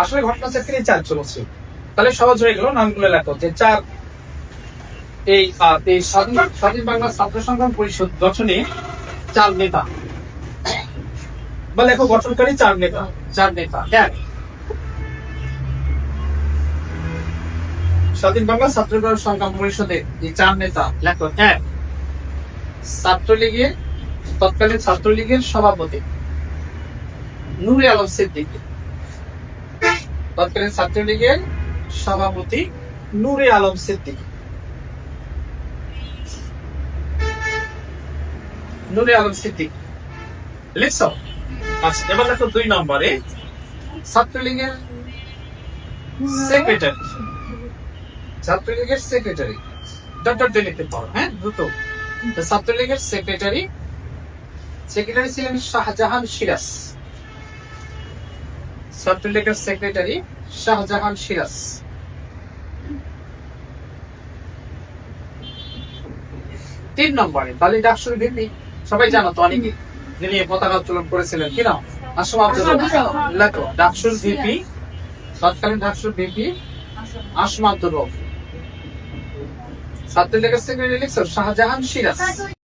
আসলে ঘটনা চক্রে চার চলছে তাহলে সহজ হয়ে গেল নামগুলো লেখো, যে চার এই স্বাধীন বাংলা ছাত্র সংগ্রাম পরিষদ গঠনে চার নেতা। বা লেখো গঠনকারী চার নেতা চার নেতা, এক। স্বাধীন বাংলা ছাত্র সংগ্রাম পরিষদের এই চার নেতা, লেখো, এক। ছাত্রলীগের, তৎকালীন ছাত্রলীগের সভাপতি নুরে আলম সিদ্দিক। তৎকালীন ছাত্রলীগের সভাপতি নুরে আলম সিদ্দিক। নুরে আলম সিদ্দিক। লিখছ? আচ্ছা এবার দেখো দুই নম্বরে ছাত্রলীগের সেক্রেটারি ছাত্রলীগের সেক্রেটারি ডক্টর ডে লিখতে পারো হ্যাঁ দ্রুত। ছাত্রলীগের সেক্রেটারি সেক্রেটারি ছিলেন শাহজাহান সিরাজ। ছাত্রলীগের সেক্রেটারি শাহজাহান সিরাজ। তিন নম্বরে বালি ডাকসুর ভিত্তি সবাই জানো তো অনেকে যিনি পতাকা উত্তোলন করেছিলেন। কি নাম? আসম আব্দুল লেখো ডাকসুর ভিপি তৎকালীন ডাকসুর ভিপি আসম আব্দুল ছাত্রলীগের সেক্রেটারি লিখছো শাহজাহান সিরাজ।